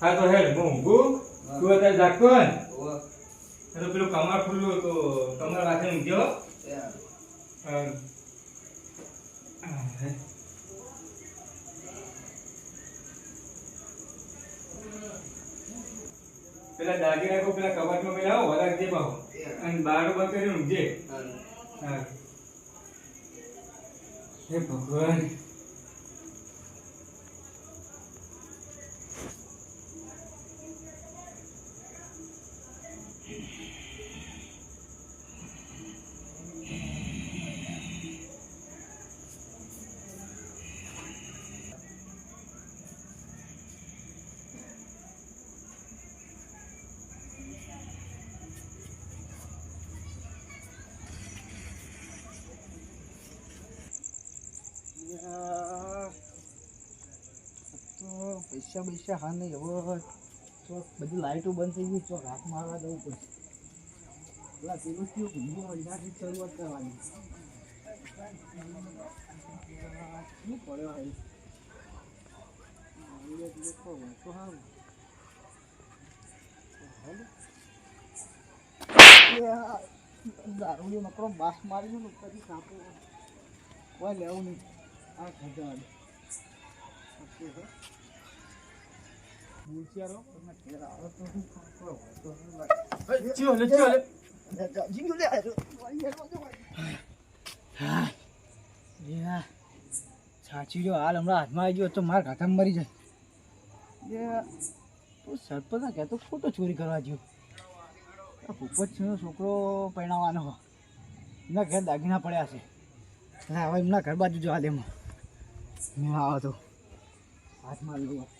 હા તો હેડ હું ઊંઘું. તું અત્યારે જાગતો હોય તો પેલું કમર ખુલ્લું તો કમર રાખે ઊંઘ્યો પેલા દાગી રાખો પેલા કબાટમાં પેલા આવો વરાગ દે અને બારું બંધ કરી ઊંઘજે. હા. હે ભગવાન. પૈસા પૈસા હા નહીં હવે ચોક બધી લાઇટો બંધ થઈ ગઈ, ચોક હાથ મારવા જવું પડશે પેલા પેલું કયું ઘૂમવું અંદાજની શરૂઆત કરવાની. શું પડ્યો હોય તો સારું દારૂ નકરો બાસ મારી ને પછી કાપો કોઈ લેવું નહીં. આ ખજા સાચી જો હાલ હમણાં હાથમાં આવી ગયો તો મારા ખાતામાં મરી જાય. તું સરપંચ કહેતો ખોટો ચોરી કરવા ગયો. ભૂપતસિંહનો છોકરો પરણાવવાનો હો. એમના ઘેર દાગીના પડ્યા છે. એટલે હવે એમના ઘર બાજુ જવા દે એમાં. મેં આવો તો. હાથમાં લઉં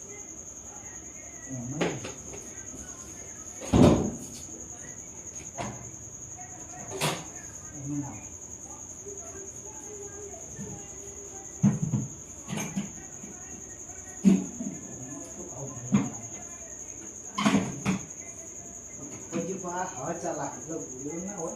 દે બીજા ને જવા દે પકડી નીચે ગયા પછી પા હવા ચાલા એટલે ભૂલ્યો ના હોય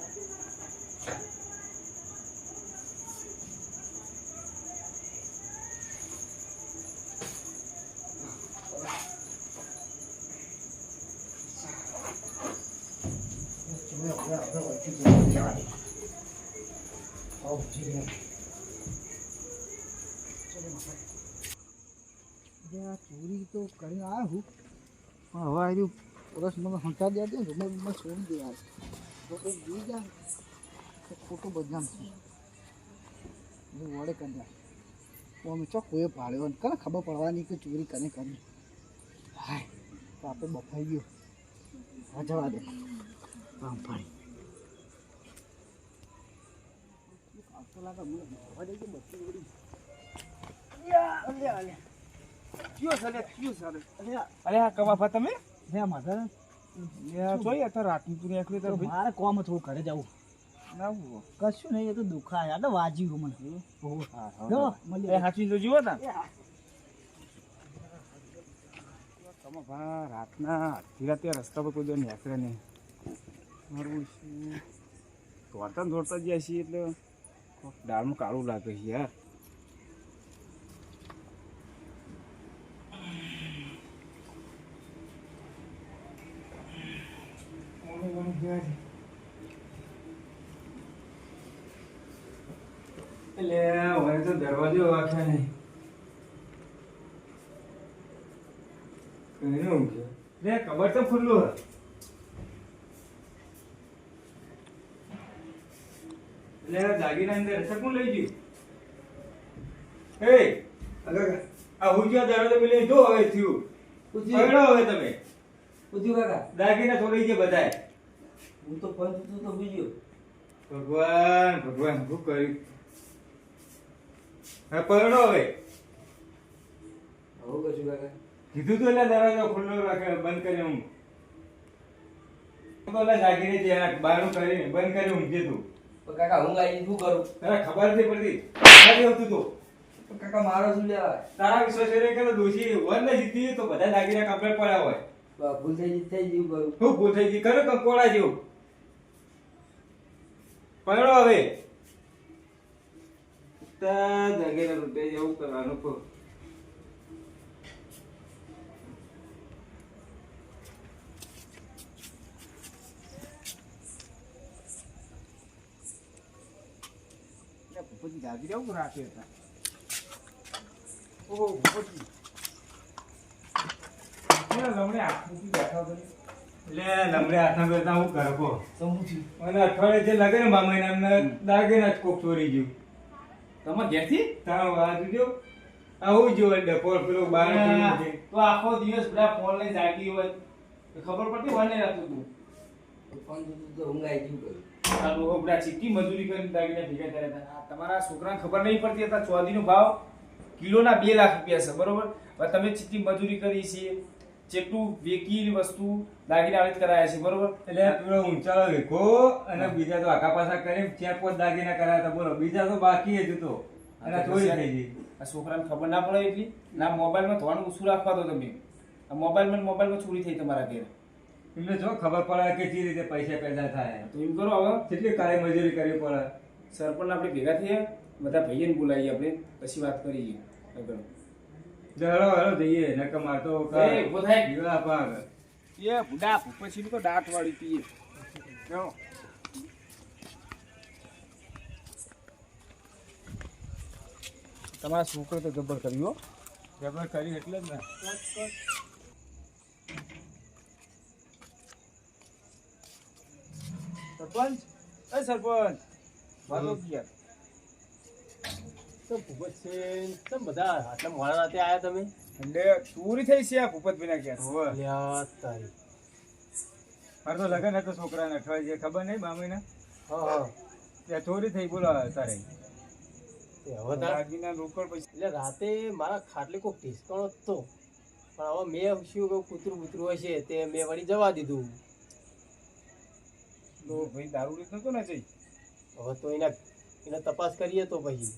ચોરી તો કરીને આવ્યો હું. પણ હવે આવ્યું પરસ મને હંતા દે દે મેં મને છોડી દે યાર. તો કંઈક જોઈ જાય તો ખોટું બદનામ છે. વડે કરી તો અમે ચોખ્ખો પાડ્યો ને કરે ખબર પડવાની કે ચોરી કને કરી. હાય, તો આપણે બફાઈ ગયો. હા જવા દે. કામ પાડી જોઈએ મારે કોમ થોડું ઘરે જવું કશું નહીં તો દુખાય તો વાજી મને. જો તો જુઓ તા રાતના રસ્તા પર કોઈ દિવસ નીકળે નહીં મારું દોડતા દોડતા ગયા છીએ એટલે દાળમાં કાળું લાગે છે યાર. એટલે હવે તો દરવાજો વાંખે નહીં કઈને ઊંઘ્યો લે કબાટ તો ખુલ્લું હે એટલે દાગીના અંદર હશે કોણ લઈ ગયું? એ અગર આ હુજ્યા દરવાજો લઈ જો હવે થયું. પકડો હવે તમે. પૂછ્યું કાકા. દાગીના થોડી ગયા બધાય. હું તો પંચ તું તો બીજો ભગવાન ભગવાન શું કર્યું? હવે પરણો હવે. આવું કશું કાકા. કીધું તો એટલે દરવાજો ખુલ્લો રાખે બંધ કરી હું. તો એટલે દાગીને ત્યાં બારું કરીને બંધ કરી ઊંઘી તું કાકા હું આવી શું કરું? તને ખબર નથી પડતી. ખાલી આવતું તો. કાકા મારો શું લેવા તારા વિશ્વાસ કરે કે દોષી વર ને જીતી તો બધા દાગીના કપડે પડ્યા હોય. ભૂલ થઈ જીત થઈ ગયું કરું? હું ભૂલ થઈ ગઈ? ખરું કંકોડા જેવું? પરણો હવે. તા દાગીના રૂપે જેવું કરવાનું કહો. ભૂપતજી જાગી આવું રાખે હતા ઓહો પછી. લમણે હાથ મૂકી બેઠા હતો એટલે લમડે હાથમાં બેસતા હું કરે કહો સમું છું. અને અઠવાડિયે જે લગે ને મામા એમને જ કોક ચોરી ગયું. તમારા ઘેરથી? તારો વાત જો આવું જો ડપોર પેલો બાર તો આખો દિવસ બધા ફોન લઈને જાગી હોય. તો ખબર પડતી હોય ને રાતું તું? ફોન તો ગયું બધા ચીકી મજૂરી કરીને દાગીના ભેગા કર્યા હતા. આ તમારા છોકરાને ખબર નહીં પડતી હતા ચોદીનો ભાવ કિલોના બે લાખ રૂપિયા છે બરોબર? હવે તમે ચીકી મજૂરી કરી છે જેટલું વેકી વસ્તુ દાગીના આવી કરાયા છે બરોબર? એટલે પેલો ઊંચાળો વેખો અને બીજા તો આખા પાછા કરી ચાર પાંચ દાગીના કરાયા હતા બોલો. બીજા તો બાકી જ તો. અને ચોરી થઈ ગઈ. આ છોકરાને ખબર ના પડે એટલી. ના મોબાઈલમાં થોડું ઓછું રાખવા દો તમે. આ મોબાઈલમાં મોબાઈલમાં ચોરી થઈ તમારા ઘેર. એમને જો ખબર પડે કે જે રીતે પૈસા પેદા થાય. તો એમ કરો હવે. કેટલી કાળી મજૂરી કરવી પડે? સરપંચ આપણે ભેગા થઈએ બધા ભાઈને બોલાવીએ આપણે પછી વાત કરીએ. આગળ. ચલો હલો જઈએ. નકર માર તો એ, ઊભો થાય. દીવા એ બુડા પછી તો દાંત વાળી પીએ ચાલો તમારા છોકરો તો જબર કર્યું જબર કર્યું એટલે જ ને. સરપંચ? એ સરપંચ મારો યાર તો ભૂપત છે કેમ બધા આટલા મોડા રાતે આયા તમે? એટલે ચોરી થઈ છે આ ભૂપતભાઈના ઘેર. હોવે. તારી. મારે તો લગન હતો છોકરાને અઠવાડિયે ખબર નહીં મામીને હા હા. ત્યાં ચોરી થઈ બોલો તારે. દાગીના રોકડ પૈસા એટલે રાતે મારા ખાટલે કોઈક ઢીસકાણો હતો. પણ હવે મેં શું કહું કૂતરું કૂતરું હશે તે મેં વળી જવા દીધું. તો ભાઈ દારૂ લીધો હતો ને જઈ. હવે તો એના એને તપાસ કરીએ તો પછી.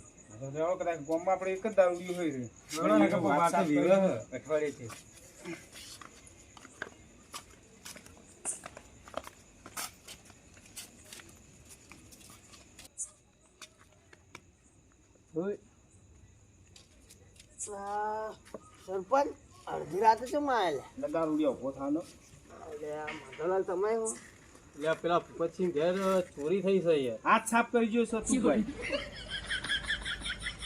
કદાચ ગોમમાં આપણે એક જ દારૂ હોય રે. બોલો ને કે માર તો વિવાહ હે, અઠવાડિયેથી. સરપંચ અડધી રાતે ચમ આયેલા એટલે દારૂ ઊભો થવાનો એટલે માધવલાલ તમે હો? આ પેલા ભૂપતસિંહ ઘેર ચોરી થઈ છે યાર હાથ સાફ કરી જો સતુભાઈ.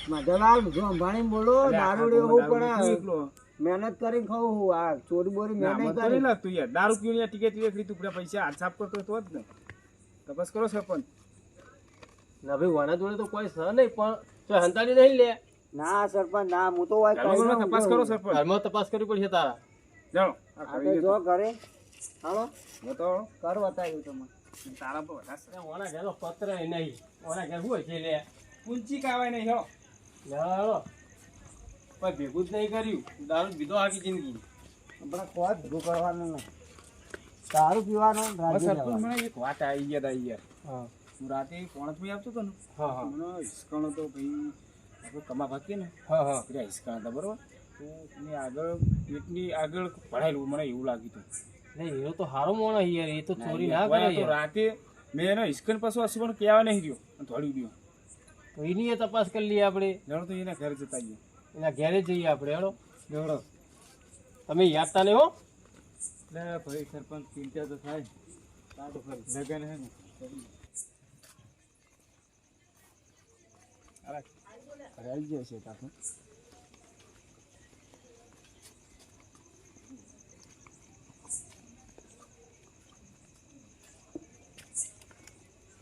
માધવલાલ અંબાણી બોલો દારૂડિયો હું પણ એકલો મહેનત કરીને ખાવું હું. આ ચોરી બોરી મહેનત કરી. કરી લાગતું યાર. દારૂ પીને ટિકિટ ટિકિટ તું પૂરા પૈસા. હાથ સાફ કરતો તો જ ને. તપાસ કરો સરપંચ. ના ભાઈ વાના જોડે તો કોઈ સહ નહીં પણ તો હંતાડી નહીં લે. ના સરપંચ ના હું તો તપાસ કરો સરપંચ. ઘરમાં તપાસ કરવી પડશે તારા. તો. જો ઘરે હાલો? તો કર બતાવ્યું તમે તારા પર વધારે ઓના ઘેલો પત્ર નહીં. ઓના ઘેર શું છે લે? પૂંચી કાવાય નહીં હો. લેવાડો પણ ભેગું જ નહીં કર્યું. દારૂ પીધો આખી જિંદગી આપણે કોઈ ભેગું કરવાનું નહીં. દારૂ પીવાનું. મને એક વાત આવી ગયા આવી યાર. હા. હું રાતે કોણ ભાઈ આવતો હતો ને હા હા. મને હિસકાણો તો ભાઈ આપણે કમા ભાગીએ ને. હા હા. પેલા હિસકાણા હતા બરોબર? તો મેં આગળ પેટની આગળ ભરાયેલું મને એવું લાગ્યું હતું. નહીં એ તો હારો મોણો યાર એ તો ચોરી ના ના, કરે તો રાતે મેં એનો હિસકન પાછો પણ કહેવા નહીં રહ્યો? અને થોડી ગયો. તો એની તપાસ કરી લઈએ આપણે. જાણો તો એના ઘરે જતા જઈએ એના ઘરે જઈએ આપણે હેડો. જાણો તમે યાદતા નહીં હો. એટલે ભાઈ સરપંચ ચિંતા તો થાય. લગન હે ને. આવી ગયા છે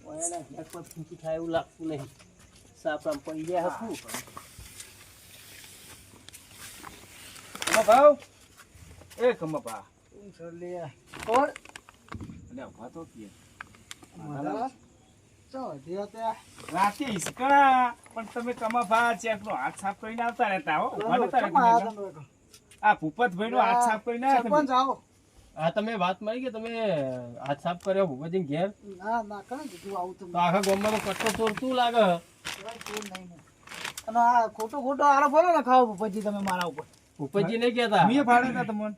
પાછું એના ઘેર પર ફૂંકી થાય એવું લાગતું નહીં. સાપ આમ પડી ગયા હતું ખમા ભાવ? એ ખમા ભા કોણ છે લે? કોણ? એટલે ઊભા તો કે. રાતે પણ તમે કમાભા ચેકનો હાથ સાફ કરીને આવતા રહેતા હો. કેમ? આ ભૂપતભાઈ નો હાથ સાફ કરીને સરપંચ આવો. હા તમે વાત મળી કે તમે હાથ સાફ કર્યો ભૂપતજી ઘેર? ના ના કરે કીધું આવું તો તો આખા ગામમાં કટ્ટો ચોર લાગે. અને આ ખોટો ખોટો આરો ફરો ને ખાવ ભૂપતજી તમે મારા ઉપર. ભૂપતજી નહીં કહેતા. મેં ફાડ્યા હતા તમને.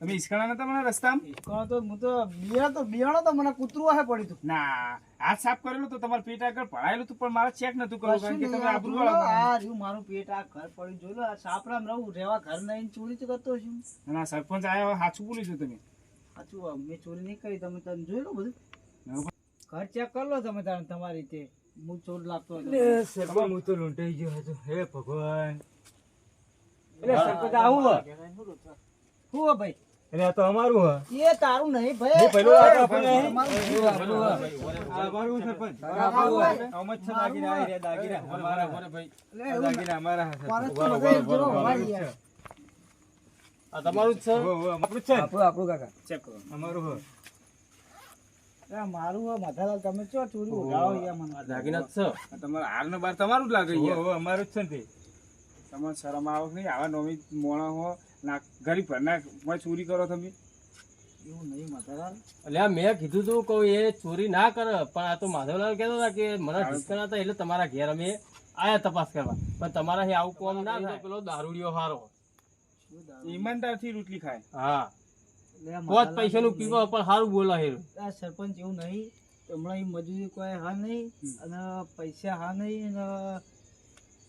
તમે ઈસકણા નતા મને રસ્તામાં? કોણ તો હું તો બિયાણો તો બિયાણો તો મને કૂતરું આહે પડ્યું હતું ના હાથ સાફ કરેલું તો તમારું પેટ આગળ પડાયેલું હતું પણ મારે ચેક નતું કરવું કારણ કે તમે આબરૂ આ રહ્યું મારું પેટ આ ઘર પડ્યું. જોઈ લો આ સાપરામ રહું રહેવા ઘર નહીં ચોરી તો કરતો છું. ના સરપંચ આયા હોય સાચું બોલ્યું છું તમે. સાચું મેં ચોરી નહીં કરી. તમે તમે જોઈ લો બધું. ઘર ચેક કરી લો તમે તારે તમારી રીતે. હું ચોર લાગતો હતો સરપંચ. હું તો લૂંટાઈ ગયો હતો. હે ભગવાન. એટલે સરપંચ આવું હું ભાઈ? એટલે આ તો અમારું હ. એ તારું નહીં ભાઈ. નહીં, પેલું આ તો આપણે અમારું સરપંચ અમત જ છે દાગીરા આ રે દાગીરા અમારા ઓરે ભાઈ દાગીરા અમારા ભાઈ આ તમારું જ છે? આપણું છે આપણું આપણું કાકા. ચેક કરો. અમારું હ. એ મારું આ મધાલાલ તમે ચો ચોરી ઉડાવો યાર મને. દાગીના છે. આ તમારા હાલનો બાર તમારું જ લાગે હો, અમારું જ છે ને. તમને શરમ આવો નહીં? આવા નોમી મોણા હો ના ગરીબ ઘરના મોય ચોરી કરો તમે? એવું નહીં મધાલાલ એટલે આ મેં કીધું તું કહું એ ચોરી ના કરે પણ આ તો માધવલાલ કહેતો હતા કે મને ઢીસકણા હતા એટલે તમારા ઘેર અમે આયા તપાસ કરવા. પણ તમારા અહીં આવું કોમ ના થાય. પેલો દારૂડિયો હારો. ઈમાનદારથી રોટલી ખાય. હા. બહુ પૈસા નું પીવા પણ સારું બોલા હે આ સરપંચ એવું નહીં. હમણાં ઈ મજૂરી કોઈ હા નહીં અને પૈસા હા નહીં અને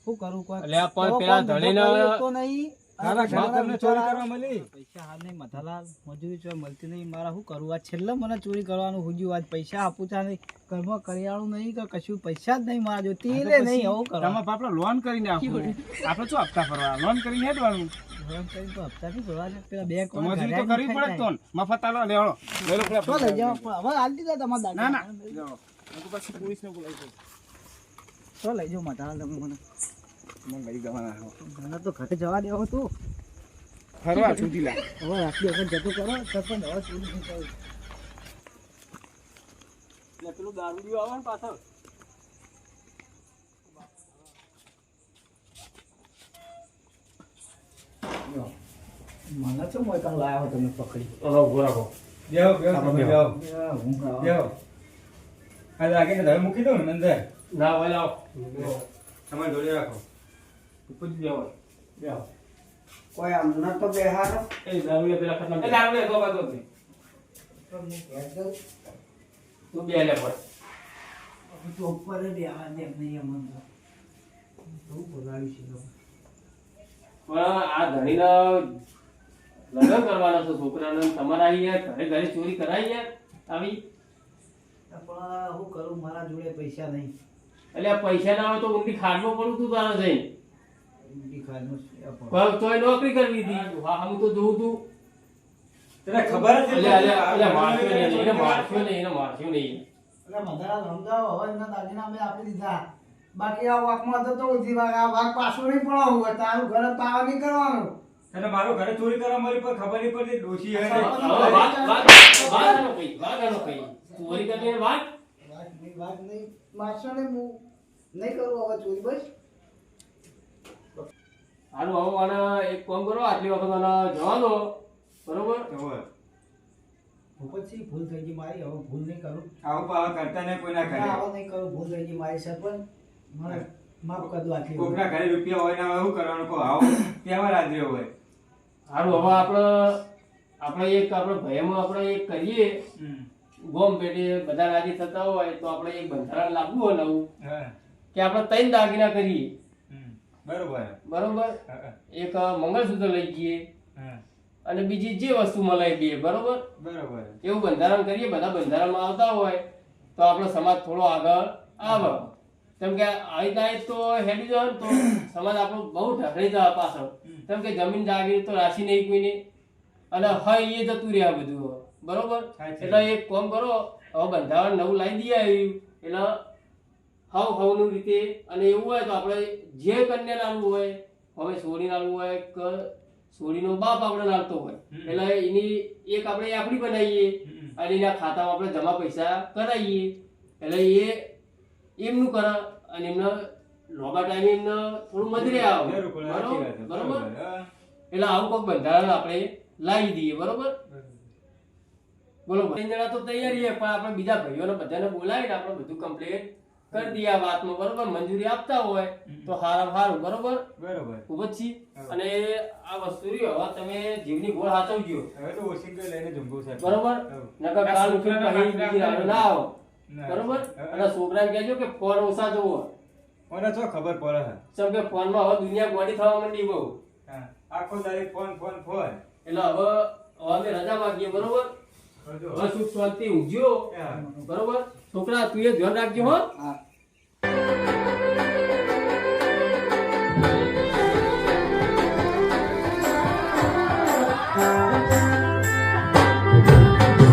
શું કરું? કોઈ એટલે પણ પેલા કોણ ધણીને- તો નહીં. સારા ઘર તમને ચોરી કરવા મળી. પૈસા હા નહીં મધાલાલ મજૂરી ચોય મળતી નહીં. મારા શું કરવું આ છેલ્લે મને ચોરી કરવાનું હુજ્યું. આજ પૈસા આપું છે. નહીં ઘરમાં કરિયાણું નહીં કે કશું પૈસા જ નહીં મારા જો તેલે નહીં આવું કરવા તમારે આપણે લોન કરીને આપવું આપણે શું હપ્તા ભરવા લોન કરીને હેડવાનું. ધોરણ કરીને તો હપ્તાથી ભરવા પેલા બેંક તો મજૂરી તો કરવી પડે તો મફત આલો લેવડો લઈ પેલા લઈ જાઓ? હવે હાલ દીધા તમારા દાદા ના લેવડો. પછી પોલીસને બોલાવી દઉં. શું લઈ જાઓ મધાલાલ તમે મને. મને લઈ જવાના હો. મને તો ઘરે જવા દેવો તું. ફરવા સુધી લા. હવે આટલી વખત જતું કરો સરપંચ હવે ચોરી નહીં કરવી. એટલે પેલું દારૂડિયો આવે ને પાછળ? મને શું મોય કાં લાવ્યો તમે પકડી. ઓલો હું. આ દાગીના તમે મૂકી દો ને અંદર. ના ઓલે આવો તમારે જોડે રાખો. ઉપરથી બેહો. બેહો. કોઈ આમ ન તો બેહારો એ દારૂડિયો પેલા ખતમ એ દારૂડિયા તો બાજુ હતી. તું બે લે પર તો ઉપર જ બેહવા દે નહીં અમને તો. બહુ બગાડ્યું છે. પણ આ ધણીના લગ્ન કરવાના છો છોકરાને તમારા અહીંયા ઘરે ઘરે ચોરી કરાવી યાર આવી પણ હું કરું મારા જોડે પૈસા નહીં એટલે આ પૈસા ના હોય તો ઊંડી ખાડમાં પડું તું તારા જઈને છે આ પણ. તોય નોકરી કરવી હતી હા હું તો જોઉં તું તને ખબર જ એટલે એટલે એટલે મારશો નહીં એને મારશો નહીં એને મારશો નહીં. એટલે મધારા સમજાવો હવે એમના દાગીના અમે આપી દીધા. બાકી આ વાકમાં તો તો ઉધી વાક આ વાઘ પાછું નહીં પડાવવું હોય તારું ઘરે પાવા નહીં કરવાનું. તને મારું ઘરે ચોરી કરવા મારી પણ ખબર નહીં પડતી ડોશી હે ને. વાત. વાત વાત આનો કઈ વાત કઈ. ચોરી કરીને વાત. વાત નહીં વાત નહીં. મારશો નહીં હું નહીં કરું હવે ચોરી બસ. હારું હવે અને એક કામ કરો આટલી વખત આને જવા દો. બરોબર. પછી ભૂલ થઈ ગઈ મારી? હવે ભૂલ નહીં કરું. આવું પાવા કરતા નહીં કોઈ ના કરે હવે નહીં કરું. ભૂલ થઈ ગઈ મારી સરપંચ મને માફ કરી દો આટલી કોકના ઘરે રૂપિયા હોય ને શું કરવાનું કહો? આવો. તહેવાર આજે હોય? હારું હવે આપણે આપણે એક આપણે ભયમાં આપણે એક કરીએ. ગોમ પેટે બધા રાજી થતા હોય તો આપણે એક બંધારણ લાગવું હોય નવું. હા. કે આપણે ત્રણ દાગીના કરીએ. બરોબર. બરોબર? હા, હા. એક મંગળસૂત્ર લઈ જઈએ. અને બીજી જે વસ્તુ મળે દઈએ બે બરોબર? બરોબર. એવું બંધારણ કરીએ બધા બંધારણમાં આવતા હોય તો આપણો સમાજ થોડો આગળ આવે. કેમ કે આવી રીતે તો હેડી જવાનું તો સમાજ આપણો બહુ ઢકડી જવા પાછળ. કેમ કે જમીન જાગીર તો રાશી નહીં કોઈને. અને હોય એ જતું રહ્યા બધું. બરોબર? એટલે એક કામ કરો હવે બંધારણ નવું લાવી દઈએ આવ્યું એટલે હાવ હાવનું રીતે અને એવું હોય તો આપણે જે કન્યા લાવવું હોય હવે સોરી લાવવું હોય કે છોડીનો બાપ આપણે લાવતો હોય. એટલે એની એક આપણે આપણી બનાવીએ અને એના ખાતામાં આપણે જમા પૈસા કરાવીએ. એટલે એ એમનું કરે અને એમને લોબા ટાઈમે એમને થોડું મજરે આવે. બરોબર બરોબર? એટલે આવું કોઈક બંધારણ આપણે લાવી દઈએ બરોબર? બોલો ત્રણ જણા તો તૈયારી છે પણ આપણે બીજા ભાઈઓને બધાને બોલાવીને આપણે બધું કમ્પ્લીટ કરી દઈએ આ વાતમાં બરોબર? મંજૂરી આપતા હોય તો હારા હારું બરોબર? બરોબર. ખૂબ જ અને આ વસ્તુ રહ્યો હવે તમે જીવની ગોળ હાચવજો હવે તો ઓશિંગો લઈને જમવું છે. બરોબર? નકર કાલ ઉઠીને છોકરાને બીજી રાડો ના આવો. બરોબર? અને છોકરાને કહેજો કે ફોન ઓછા જોવો. મને તો ખબર પડે છે. ચમ કે ફોનમાં હવે દુનિયા ગોડી થવા માંડી બહુ. આખો દાડે ફોન ફોન ફોન. એટલે હવે હવે રજા માંગીએ બરોબર. હવે સુખ શાંતિ ઊંઘ્યો બરોબર? છોકરા તું એ ધ્યાન રાખજો હો.